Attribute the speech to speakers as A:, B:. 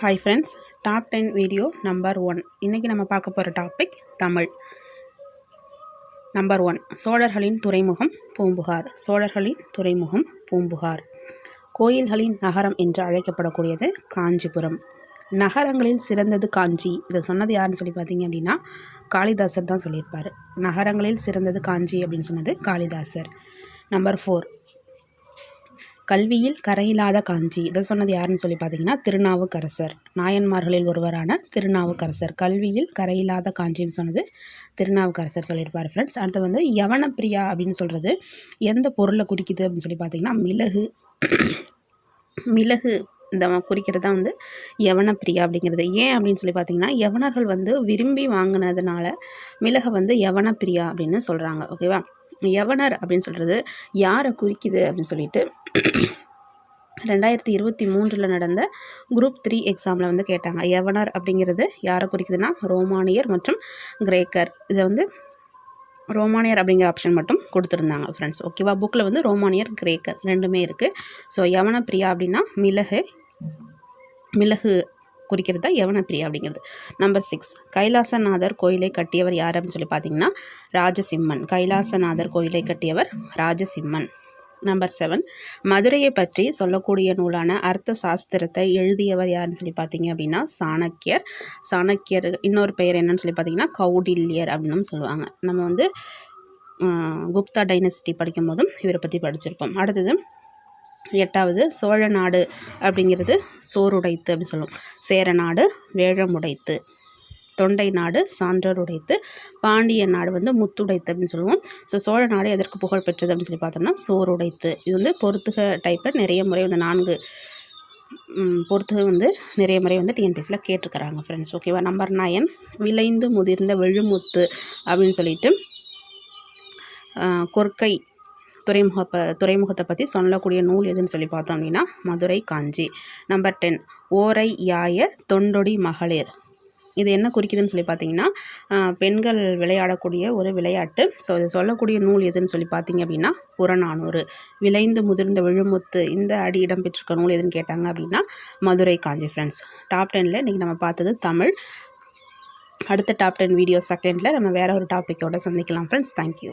A: Hi friends top ten video number one இன்றைக்கி நம்ம பார்க்க போகிற டாபிக் தமிழ். நம்பர் ஒன் சோழர்களின் துறைமுகம் பூம்புகார். சோழர்களின் துறைமுகம் பூம்புகார். கோயில்களின் நகரம் என்று அழைக்கப்படக்கூடியது காஞ்சிபுரம். நகரங்களில் சிறந்தது காஞ்சி. இதை சொன்னது யாருன்னு சொல்லி பார்த்தீங்க அப்படின்னா காளிதாசர் தான் சொல்லியிருப்பார். நகரங்களில் சிறந்தது காஞ்சி அப்படின்னு சொன்னது காளிதாசர். நம்பர் ஃபோர் கல்வியில் கரையில்லாத காஞ்சி. இதை சொன்னது யாருன்னு சொல்லி பார்த்தீங்கன்னா திருநாவுக்கரசர். நாயன்மார்களில் ஒருவரான திருநாவுக்கரசர். கல்வியில் கரையில்லாத காஞ்சின்னு சொன்னது திருநாவுக்கரசர் சொல்லியிருப்பார் ஃப்ரெண்ட்ஸ் அடுத்து வந்து யவனப்பிரியா அப்படின்னு சொல்கிறது எந்த பொருளை குறிக்குது அப்படின்னு சொல்லி பார்த்தீங்கன்னா மிளகு. மிளகு இந்த குறிக்கிறது தான் வந்து யவனப்பிரியா அப்படிங்கிறது. ஏன் அப்படின்னு சொல்லி பார்த்தீங்கன்னா யவனர்கள் வந்து விரும்பி வாங்கினதுனால மிளகை வந்து யவனப்பிரியா அப்படின்னு சொல்கிறாங்க ஓகேவா யவனர் அப்படின்னு சொல்கிறது யாரை குறிக்குது அப்படின்னு சொல்லிட்டு ரெண்டாயிரத்தி இருபத்தி மூன்றில் நடந்த குரூப் த்ரீ எக்ஸாமில் வந்து கேட்டாங்க. யவனர் அப்படிங்கிறது யாரை குறிக்குதுன்னா ரோமானியர் மற்றும் கிரேக்கர். இதை வந்து ரோமானியர் அப்படிங்கிற ஆப்ஷன் மட்டும் கொடுத்துருந்தாங்க ஃப்ரெண்ட்ஸ் ஓகேவா புக்கில் வந்து ரோமானியர் கிரேக்கர் ரெண்டுமே இருக்குது ஸோ யவன பிரியா அப்படின்னா மிளகு மிளகு குறிக்கிறது தான் யவனப்பிரியா அப்படிங்கிறது. நம்பர் சிக்ஸ் கைலாசநாதர் கோயிலை கட்டியவர் யார் அப்படின்னு சொல்லி பார்த்தீங்கன்னா ராஜசிம்மன். கைலாசநாதர் கோயிலை கட்டியவர் ராஜசிம்மன். நம்பர் செவன் மதுரையை பற்றி சொல்லக்கூடிய நூலான அர்த்த சாஸ்திரத்தை எழுதியவர் யாருன்னு சொல்லி பார்த்தீங்க அப்படின்னா சாணக்கியர். சாணக்கியர் இன்னொரு பெயர் என்னன்னு சொல்லி பார்த்தீங்கன்னா கௌடில்யர் அப்படின்னு சொல்லுவாங்க. நம்ம வந்து குப்தா டைனசிட்டி படிக்கும் போதும் இவரை பற்றி படிச்சிருப்போம். அடுத்தது எட்டாவது சோழ நாடு அப்படிங்கிறது சோறுடைத்து அப்படின்னு சொல்லுவோம். சேர நாடு வேழமுடைத்து. தொண்டை நாடு சான்றோர் உடைத்து பாண்டிய நாடு வந்து முத்துடைத்து அப்படின்னு சொல்லுவோம். ஸோ சோழ நாடு எதற்கு புகழ் பெற்றது அப்படின்னு சொல்லி பார்த்தோம்னா சோறு உடைத்து இது வந்து பொறுத்துக டைப்பில் நிறைய முறை வந்து நான்கு பொறுத்துக வந்து நிறைய முறை வந்து டிஎன்பிஎஸ்சியில் கேட்டிருக்கிறாங்க ஃப்ரெண்ட்ஸ் ஓகேவா நம்பர் நயன் விளைந்து முதிர்ந்த வெழுமுத்து அப்படின்னு சொல்லிட்டு கொற்கை துறைமுக ப துறைமுகத்தை பற்றி சொல்லக்கூடிய நூல் எதுன்னு சொல்லி பார்த்தோம் அப்படின்னா மதுரை காஞ்சி. நம்பர் டென் ஓரை யாய தொண்டொடி மகளிர். இது என்ன குறிக்குதுன்னு சொல்லி பார்த்தீங்கன்னா பெண்கள் விளையாடக்கூடிய ஒரு விளையாட்டு. ஸோ இது சொல்லக்கூடிய நூல் எதுன்னு சொல்லி பார்த்தீங்க அப்படின்னா புறநானூறு. விளைந்து முதிர்ந்த விழுமுத்து இந்த அடி இடம் பெற்றிருக்க நூல் எதுன்னு கேட்டாங்க அப்படின்னா மதுரை காஞ்சி ஃப்ரெண்ட்ஸ் டாப் டெனில் இன்றைக்கி நம்ம பார்த்தது தமிழ். அடுத்த டாப் டென் வீடியோ செகண்டில் நம்ம வேறு ஒரு டாப்பிக்கோடு சந்திக்கலாம் ஃப்ரெண்ட்ஸ் தேங்க்யூ